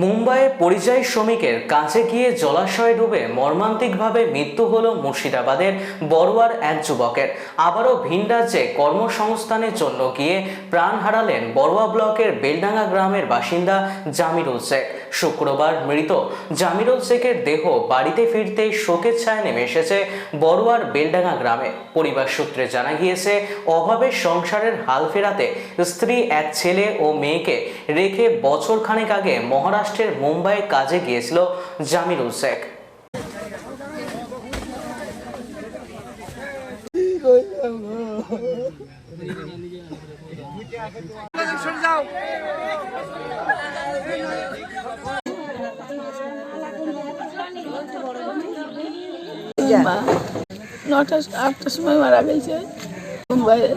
মুম্বাইয়ে পরিযায়ী শ্রমিকের কাছে গিয়ে জলাশয়ে ডুবে মর্মান্তিকভাবে মৃত্যু হল মুর্শিদাবাদের বড়ুয়ার এক যুবকের। আবারও ভিন রাজ্যে কর্মসংস্থানের জন্য গিয়ে প্রাণ হারালেন বড়ুয়া ব্লকের বেলডাঙ্গা গ্রামের বাসিন্দা জামিরুল শেখ। শুক্রবার মৃত জামিরুল শেখের দেহ বাড়িতে ফিরতে শোকের ছায়া নেমে এসেছে বড়ুয়ার বেলডাঙ্গা গ্রামে। পরিবার সূত্রে জানা গিয়েছে অভাবের সংসারের হাল ফেরাতে স্ত্রী, এক ছেলে ও মেয়েকে রেখে বছর খানেক আগে মহারাষ্ট্রের মুম্বাইয়ে কাজে গিয়েছিল জামিরুল শেখ নটা আটটার সময় মারা গেছে। মুম্বাইয়ে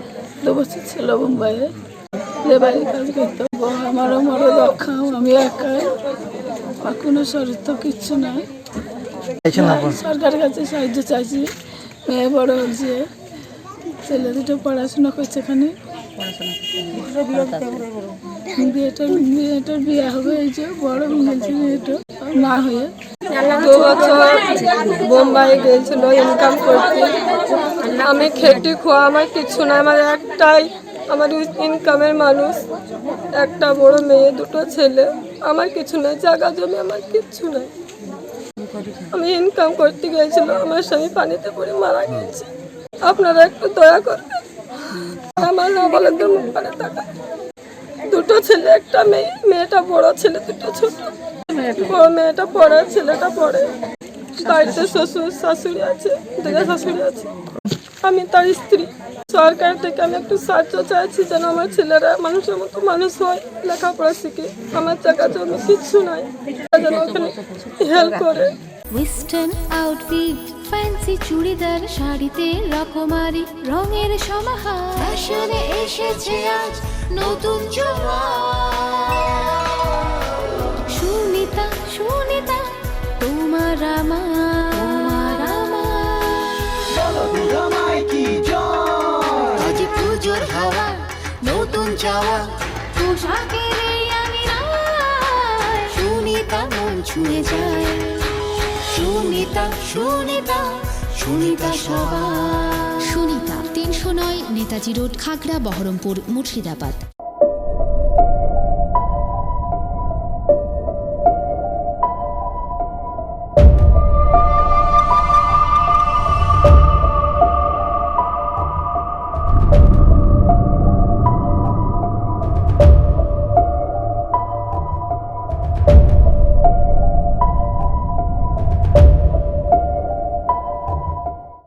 দু বছর ছিল মুম্বাইয়ে। লেবারি কাজ করতো আমারও মরো রক্ষাও আমি একা আমার কোনো শরীর কিচ্ছু নাই। সরকারের কাছে সাহায্য চাইছি। মেয়ে বড় হচ্ছে ছেলে দুটো পড়াশোনা করছে এখানে। বিয়েটার মেয়েটার বিয়ে হবে এই যে বড় মেয়েটা মা হয়ে। দু বছর বোম্বাই ইনকাম করতে। আমি খেটে খোয়া আমার কিছু না আমার একটাই আমার ইনকামের মানুষ, একটা বড় মেয়ে, দুটো ছেলে, আমার কিছু নাই, জায়গা জমি আমার কিচ্ছু নাই। আমি ইনকাম করতে গিয়েছিল, আমার স্বামী পানিতে পড়ে মারা গেছে আপনারা একটু দয়া করবেন। আমার না বলে মুখ পারে টাকা দুটো ছেলে, একটা মেয়ে, মেয়েটা বড় ছেলে, দুটো ছোট। বড় মেয়েটা পড়ে, ছেলেটা পড়ে। বাড়িতে শ্বশুর, শাশুড়ি আছে, দিদা শাশুড়ি আছে। আমি তার স্ত্রী। সরকার থেকে আমি একটু সাহায্য চাইছি যেন আমার ছেলেরা মানুষের মতো মানুষ হয়, লেখাপড়া শিখে। আমার জায়গা জমি কিচ্ছু নাই। যেন ওখানে হেল্প করে। ওয়েস্টার্ন আউটফিট ফ্যান্সি চুড়িদার শাড়িতে রকমারি রঙের সমাহার। ফ্যাশনে এসেছে আজ নতুন সুনিতা চাওয়া পোশাকের আমি সুনিতা মন ছুঁয়ে যায়। সুনিতা সুনিতা সুনিতা সবার। সুনিতা তিনশো নয় নেতাজি রোড খাগড়া বহরমপুর মুর্শিদাবাদ।